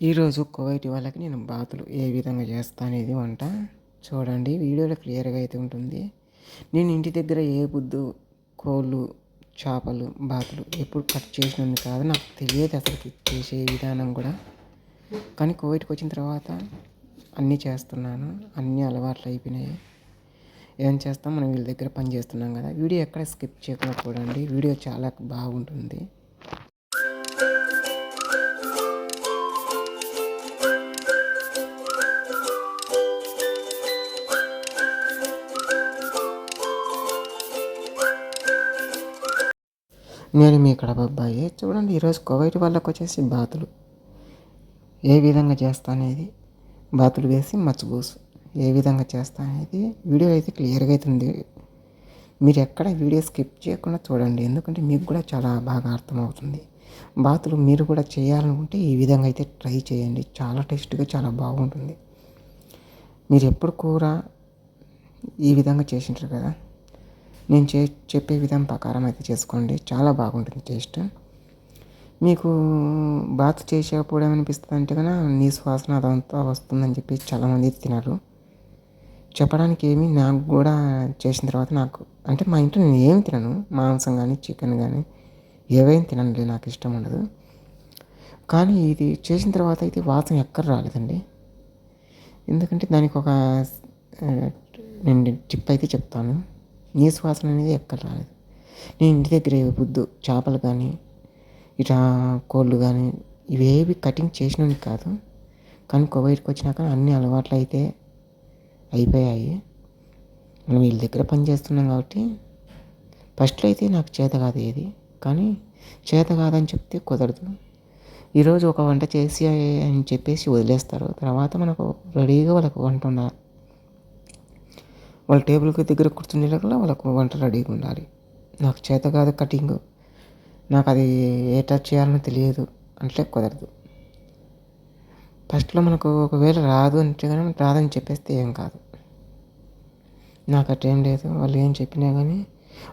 ఈరోజు కువైట్ వాళ్ళకి నేను బాతులు ఏ విధంగా చేస్తా అనేది వంట చూడండి. వీడియోలో క్లియర్గా అయితే ఉంటుంది. నేను ఇంటి దగ్గర ఏ బుద్ధు కోళ్ళు చేపలు బాతులు ఎప్పుడు కట్ చేసినది కాదు నాకు తెలియదు అసలు చేసే విధానం కూడా. కానీ కోవిడ్కి వచ్చిన తర్వాత అన్నీ చేస్తున్నాను. అన్నీ అలవాట్లు అయిపోయినాయి. ఏం చేస్తాం? మనం వీళ్ళ దగ్గర పని చేస్తున్నాం కదా. వీడియో ఎక్కడ స్కిప్ చేయకుండా చూడండి. వీడియో చాలా బాగుంటుంది. నేను మీ కడప అబ్బాయి. చూడండి ఈరోజు కోవైట్ వాళ్ళకు వచ్చేసి బాతులు. ఏ విధంగా చేస్తా అనేది బాతులు వేసి మచ్చబూసు ఏ విధంగా చేస్తా అనేది వీడియో అయితే క్లియర్గా అవుతుంది మీరు ఎక్కడ వీడియో స్కిప్ చేయకుండా చూడండి. ఎందుకంటే మీకు కూడా చాలా బాగా అర్థమవుతుంది. బాతులు మీరు కూడా చేయాలనుకుంటే ఈ విధంగా అయితే ట్రై చేయండి. చాలా టేస్ట్గా చాలా బాగుంటుంది. మీరు ఎప్పుడు కూర ఈ విధంగా చేసింటారు కదా? నేను చే చెప్పే విధానం ప్రకారం అయితే చేసుకోండి. చాలా బాగుంటుంది టేస్ట్. మీకు బాత్ చేసేటప్పుడు ఏమనిపిస్తుంది అంటే కన్నా నీ శ్వాసన అదంతా వస్తుందని చెప్పి చాలామంది తినరు. చెప్పడానికి ఏమి నాకు కూడా చేసిన తర్వాత నాకు అంటే మా ఇంట్లో నేను ఏమి తినను. మాంసం కానీ చికెన్ కానీ ఏవైనా తిననులే నాకు ఇష్టం ఉండదు. కానీ ఇది చేసిన తర్వాత అయితే వాసన ఎక్కడ రాలేదండి. ఎందుకంటే దానికి ఒక నేను టిప్ అయితే చెప్తాను. ఏ వాసన అనేది ఎక్కడ రాలేదు నేను ఇంటి దగ్గర బుద్ధు చేపలు కానీ ఇట్లా కోళ్ళు కానీ ఇవేవి కటింగ్ చేసినవి కాదు. కానీ కువైట్కి వచ్చినాక అన్ని అలవాట్లు అయితే అయిపోయాయి. మనం వీళ్ళ దగ్గర పని చేస్తున్నాం కాబట్టి ఫస్ట్లో అయితే నాకు చేత కాదు ఏది. కానీ చేత కాదని చెప్తే కుదరదు. ఈరోజు ఒక వంట చేసి అని చెప్పేసి వదిలేస్తారు. తర్వాత మనకు రెడీగా వాళ్ళకు వంట ఉండాలి. వాళ్ళ టేబుల్కి దగ్గర కూర్చునేటప్పుడు వాళ్ళకు వంట రెడీగా ఉండాలి. నాకు చేత కాదు కటింగ్. నాకు అది ఏ టచ్ చేయాలని తెలియదు. అంటే కుదరదు. ఫస్ట్లో మనకు ఒకవేళ రాదు అంటే కానీ రాదని చెప్పేస్తే ఏం కాదు. నాకు అట్టేం లేదు. వాళ్ళు ఏం చెప్పినా కానీ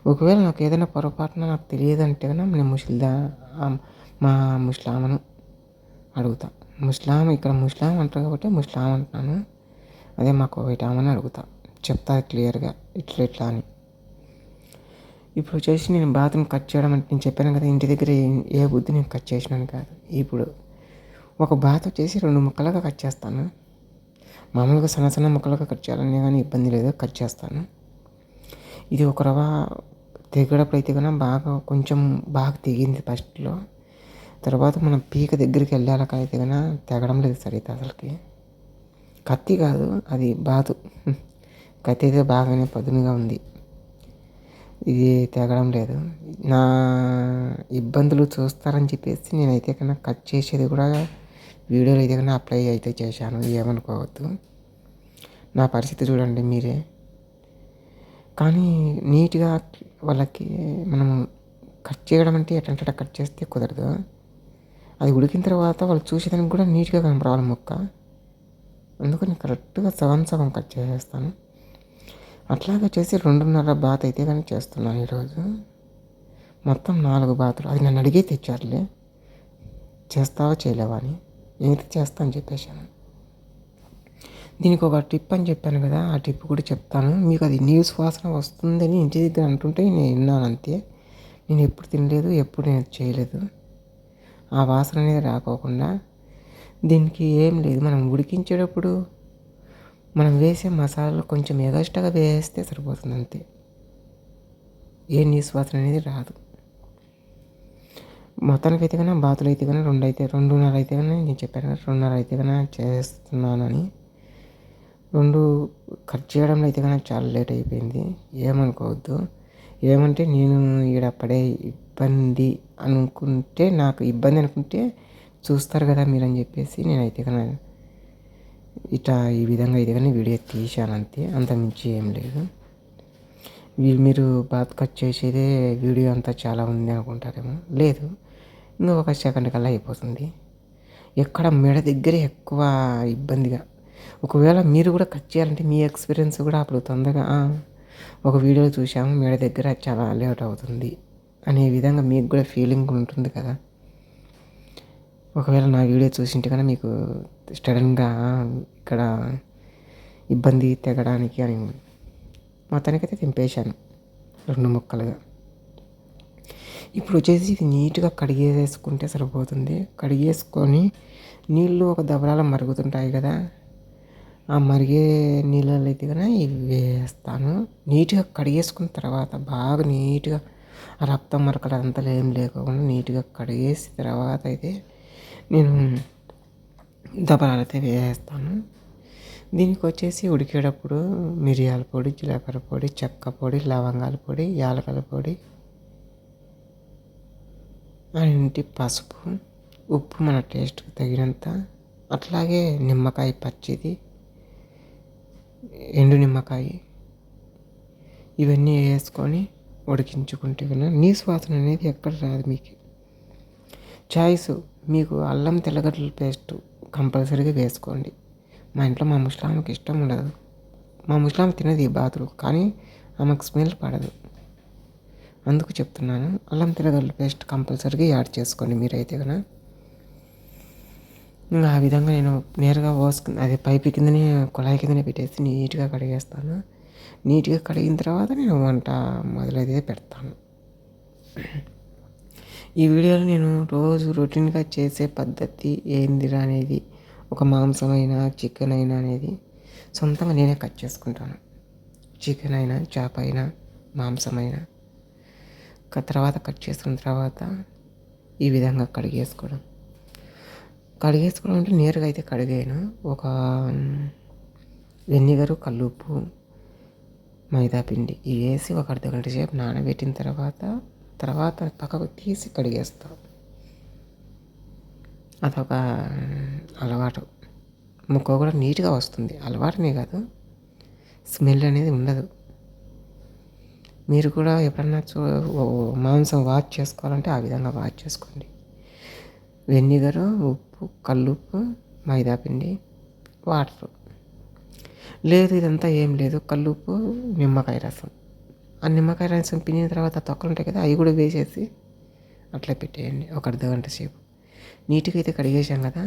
ఒకవేళ నాకు ఏదైనా పొరపాటున నాకు తెలియదు అంటే కానీ నేను ముస్లిదా? మా ముస్లామను అడుగుతా. ముస్లాం ఇక్కడ ముస్లాం అంటారు కాబట్టి ముస్లాం అంటున్నాను. అదే మాకు ఒకటి ఆమెను అడుగుతా. చెప్తారు క్లియర్గా ఇట్లా ఇట్లా అని. ఇప్పుడు వచ్చేసి నేను బాత్రూమ్ కట్ చేయడం అంటే నేను చెప్పాను కదా ఇంటి దగ్గర ఏ బుద్ధి నేను కట్ చేసినాను కాదు. ఇప్పుడు ఒక బాత్ వచ్చేసి రెండు ముక్కలుగా కట్ చేస్తాను. మామూలుగా సన్న సన్న ముక్కలుగా కట్ చేయాలని కానీ ఇబ్బంది లేదు కట్ చేస్తాను. ఇది ఒక రవ తెగడప్పుడు అయితే కన్నా బాగా కొంచెం బాగా తెగింది ఫస్ట్లో. తర్వాత మనం పీక దగ్గరికి వెళ్ళాలకైతే కన్నా తెగడం లేదు సరిగ్గా అసలుకి. కత్తి కాదు అది బాతు. కత్తి అయితే బాగానే పదునుగా ఉంది. ఇది తెగడం లేదు. నా ఇబ్బందులు చూస్తారని చెప్పేసి నేనైతే కన్నా కట్ చేసేది కూడా వీడియోలో అయితే కన్నా అప్లై అయితే చేశాను. ఏమనుకోవద్దు. నా పరిస్థితి చూడండి మీరే. కానీ నీట్గా వాళ్ళకి మనము కట్ చేయడం అంటే ఎట్లంటే కట్ చేస్తే కుదరదు. అది ఉడికిన తర్వాత వాళ్ళు చూసేదానికి కూడా నీట్గా కనపడాలి ముక్క. అందుకని కరెక్ట్గా సగం సగం కట్ చేసేస్తాను. అట్లాగా చేసి రెండున్నర బాత్ అయితే కానీ చేస్తున్నాను ఈరోజు. మొత్తం నాలుగు బాతులు. అది నన్ను అడిగి తెచ్చారులే. చేస్తావా చేయలేవా అని. నేనైతే చేస్తా అని చెప్పేశాను. దీనికి ఒక టిప్ అని చెప్పాను కదా ఆ టిప్ కూడా చెప్తాను. మీకు అది న్యూస్ వాసన వస్తుందని ఇంటి దగ్గర అంటుంటే నేను విన్నాను అంతే. నేను ఎప్పుడు తినలేదు ఎప్పుడు నేను చేయలేదు. ఆ వాసన అనేది రాకోకుండా. దీనికి ఏం లేదు. మనం ఉడికించేటప్పుడు మనం వేసే మసాలాలు కొంచెం ఎగస్ట్రాగా వేస్తే సరిపోతుంది అంతే. ఏ నీసు వాసన అనేది రాదు. మొత్తానికి అయితే కన్నా బాతులు అయితే కానీ రెండు అయితే రెండున్నర అయితే కానీ నేను చెప్పాను కదా రెండున్నర అయితే కానీ చేస్తున్నానని. రెండు కట్ చేయడంలో అయితే కానీ చాలా లేట్ అయిపోయింది. ఏమనుకోవద్దు. ఏమంటే నేను ఈడ పడే ఇబ్బంది అనుకుంటే నాకు ఇబ్బంది అనుకుంటే చూస్తారు కదా మీరు అని చెప్పేసి నేనైతే కన్నా ఇట్లా ఈ విధంగా ఇది కానీ వీడియో తీశాను అంతే అంత మించి ఏం లేదు. మీరు బాత్ కట్ చేసేదే వీడియో అంతా చాలా ఉంది అనుకుంటారేమో. లేదు ఇంకా ఒక సెకండ్ కల్లా అయిపోతుంది. ఎక్కడ మెడ దగ్గర ఎక్కువ ఇబ్బందిగా. ఒకవేళ మీరు కూడా కట్ చేయాలంటే మీ ఎక్స్పీరియన్స్ కూడా అప్పుడు తొందరగా ఒక వీడియో చూసాము మెడ దగ్గర చాలా లేట్ అవుతుంది అనే విధంగా మీకు కూడా ఫీలింగ్ ఉంటుంది కదా. ఒకవేళ నా వీడియో చూసింటే కన్నా మీకు సడన్గా ఇక్కడ ఇబ్బంది తెగడానికి అని మొత్తానికైతే తెంపేశాను రెండు ముక్కలుగా. ఇప్పుడు వచ్చేసి ఇది నీట్గా కడిగేసుకుంటే సరిపోతుంది. కడిగేసుకొని నీళ్ళు ఒక దబరాల మరుగుతుంటాయి కదా ఆ మరిగే నీళ్ళలో అయితే ఇవి వేస్తాను. నీట్గా కడిగేసుకున్న తర్వాత బాగా నీట్గా ఆ రక్తం మరకలు అంతా ఏం లేకుండా నీట్గా కడిగేసి తర్వాత అయితే నేను దబరాలు అయితే వేస్తాను దీనికి వచ్చేసి ఉడికేటప్పుడు మిరియాల పొడి జీలకర్ర పొడి చెక్క పొడి లవంగాల పొడి యాలకల పొడి ఇంటి పసుపు ఉప్పు మన టేస్ట్కి తగినంత అట్లాగే నిమ్మకాయ పచ్చిది ఎండు నిమ్మకాయ ఇవన్నీ వేసుకొని ఉడికించుకుంటే కన్నా నీ వాసన అనేది ఎక్కడ రాదు మీకు. చాయిస్ మీకు అల్లం తెల్లగడ్డల పేస్టు కంపల్సరీగా వేసుకోండి. మా ఇంట్లో మా ముస్లాంకి ఇష్టం ఉండదు. మా ముస్లాం తినది ఈ బాతులు కానీ ఆమెకు స్మెల్ పడదు. అందుకు చెప్తున్నాను అల్లం తెల్లగడ్డల పేస్ట్ కంపల్సరీగా యాడ్ చేసుకోండి మీరైతే కదా ఇంకా ఆ విధంగా నేను నేరుగా పోసుకుని అదే పైపు కిందనే కుళాయి కిందనే పెట్టేసి నీట్గా కడిగేస్తాను. నీట్గా కడిగిన తర్వాత నేను వంట మొదలైతే పెడతాను. ఈ వీడియోలో నేను రోజు రొటీన్గా చేసే పద్ధతి ఏందిరా అనేది ఒక మాంసం అయినా చికెన్ అయినా అనేది సొంతంగా నేనే కట్ చేసుకుంటాను. చికెన్ అయినా చేప అయినా మాంసం అయినా తర్వాత కట్ చేసుకున్న తర్వాత ఈ విధంగా కడిగేసుకోవడం. కడిగేసుకోవడం అంటే నేరుగా అయితే కడిగాను. ఒక వెనిగరు కల్లుప్పు మైదా పిండి ఇవి వేసి ఒక అర్ధ గంట సేపు నానబెట్టిన తర్వాత తర్వాత పక్కకు తీసి కడిగేస్తాం. అదొక అలవాటు. ముక్క కూడా నీట్గా వస్తుంది. అలవాటునే కాదు. స్మెల్ అనేది ఉండదు. మీరు కూడా ఎప్పుడన్నా చూ మాంసం వాష్ చేసుకోవాలంటే ఆ విధంగా వాష్ చేసుకోండి. వెనిగరు ఉప్పు కల్లుప్పు మైదా పిండి వాటర్. లేదు ఇదంతా ఏం లేదు. కల్లుప్పు నిమ్మకాయ రసం. ఆ నిమ్మకాయ రసం పినిన తర్వాత తొక్కలు ఉంటాయి కదా అవి కూడా వేసేసి అట్లా పెట్టేయండి ఒక అర్ధ గంట సేపు. నీట్గా అయితే కడిగేసాం కదా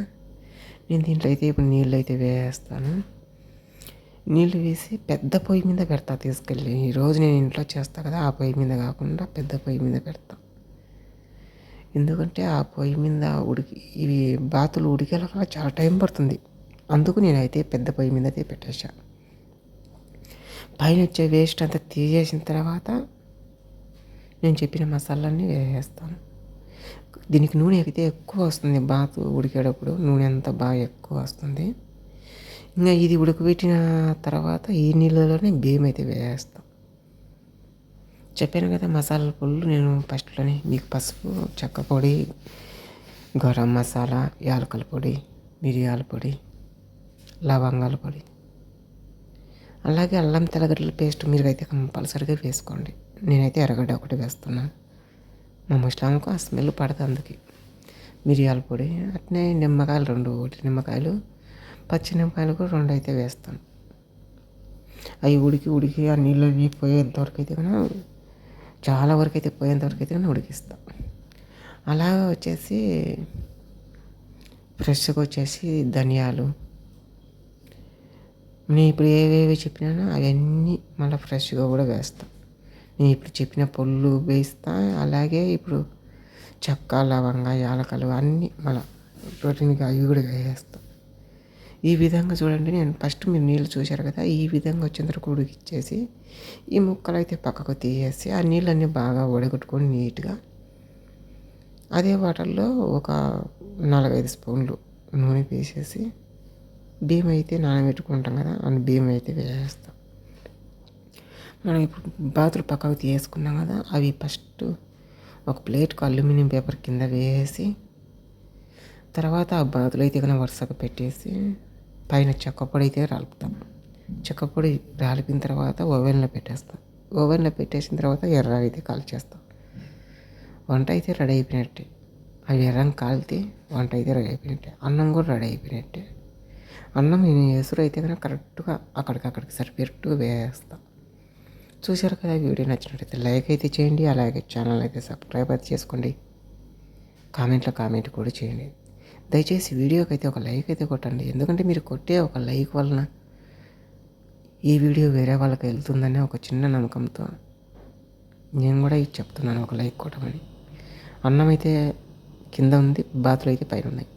నేను దీంట్లో అయితే ఇప్పుడు నీళ్ళు అయితే వేస్తాను. నీళ్ళు వేసి పెద్ద పొయ్యి మీద పెడతా తీసుకెళ్ళి. ఈరోజు నేను ఇంట్లో చేస్తా కదా ఆ పొయ్యి మీద కాకుండా పెద్ద పొయ్యి మీద పెడతా. ఎందుకంటే ఆ పొయ్యి మీద ఉడికి ఇవి బాతులు ఉడికేలా చాలా టైం పడుతుంది. అందుకు నేనైతే పెద్ద పొయ్యి మీద అయితే పెట్టేసా పైన వచ్చే వేస్ట్ అంతా తీసేసిన తర్వాత నేను చెప్పిన మసాలాన్ని వేసేస్తాను. దీనికి నూనె ఎక్కితే ఎక్కువ వస్తుంది బాతు ఉడికేటప్పుడు నూనె అంతా బాగా ఎక్కువ వస్తుంది. ఇంకా ఇది ఉడకబెట్టిన తర్వాత ఈ నీళ్ళలోనే బియ్యం అయితే వేస్తాం చెప్పాను కదా మసాలా పొళ్ళు నేను ఫస్ట్లోనే మీకు పసుపు చెక్క పొడి గరం మసాలా యాలకల పొడి మిరియాల పొడి లవంగాల పొడి. అలాగే అల్లం తెల్లగడ్డల పేస్ట్ మీరు అయితే కంపల్సరిగా వేసుకోండి. నేనైతే ఎర్రగడ్డ ఒకటి వేస్తున్నాను. మా ముస్లాంకు ఆ స్మెల్ పడదు అందుకే. మిరియాల పొడి అట్నే నిమ్మకాయలు రెండు ఒకటి నిమ్మకాయలు పచ్చి నిమ్మకాయలు కూడా రెండు అయితే వేస్తాను. అవి ఉడికి ఉడికి ఆ నీళ్ళు పోయేంతవరకు అయితే కన్నా చాలా వరకు అయితే పోయేంతవరకు అయితే అయితే ఉడికిస్తాం. అలా వచ్చేసి ఫ్రెష్గా వచ్చేసి ధనియాలు నేను ఇప్పుడు ఏవేవి చెప్పినానో అవన్నీ మళ్ళీ ఫ్రెష్గా కూడా వేస్తాను నేను ఇప్పుడు చెప్పిన పళ్ళు వేస్తా అలాగే ఇప్పుడు చెక్క లవంగ యాలకలు అన్నీ మళ్ళీ ప్రోటీన్గా అవి కూడా వేస్తాం ఈ విధంగా చూడండి నేను ఫస్ట్ మీరు నీళ్ళు చూశారు కదా ఈ విధంగా వచ్చిన తర్వాత ఉడికిచ్చేసి ఈ ముక్కలు అయితే పక్కకు తీసేసి ఆ నీళ్ళన్నీ బాగా వడగొట్టుకొని నీట్గా అదే వాటర్లో ఒక నాలుగైదు స్పూన్లు నూనె వేసేసి బియ్యం అయితే నానబెట్టుకుంటాం కదా అని బియ్యం అయితే వేసేస్తాం. మనం ఇప్పుడు బాతులు పక్కకు తీసుకున్నాం కదా అవి ఫస్ట్ ఒక ప్లేట్కు అల్యూమినియం పేపర్ కింద వేసి తర్వాత ఆ బాతులు అయితే కన్నా వరుసగా పెట్టేసి పైన చెక్కపొడి అయితే రాలుపుతాం. చెక్కపొడి రాలిపిన తర్వాత ఓవెన్లో పెట్టేస్తాం. ఓవెన్లో పెట్టేసిన తర్వాత ఎర్ర అయితే కాల్చేస్తాం. వంట అయితే రెడీ అయిపోయినట్టే. అవి ఎర్రం కాలితే వంట అయితే రెడీ అయిపోయినట్టే. అన్నం కూడా రెడీ అయిపోయినట్టే. అన్నం నేను ఎసురు అయితే కనుక కరెక్ట్గా అక్కడికి సరిపెట్టు వేస్తా చూశారు కదా వీడియో నచ్చినట్టయితే లైక్ అయితే చేయండి అలాగే ఛానల్ అయితే సబ్స్క్రైబ్ అయితే చేసుకోండి. కామెంట్లో కామెంట్ కూడా చేయండి. దయచేసి వీడియోకి అయితే ఒక లైక్ అయితే కొట్టండి. ఎందుకంటే మీరు కొట్టే ఒక లైక్ వలన ఈ వీడియో వేరే వాళ్ళకి వెళ్తుందనే ఒక చిన్న నమ్మకంతో నేను కూడా ఇది చెప్తున్నాను ఒక లైక్ కొట్టమని. అన్నం అయితే కింద ఉంది బాతులు అయితే పైన ఉన్నాయి.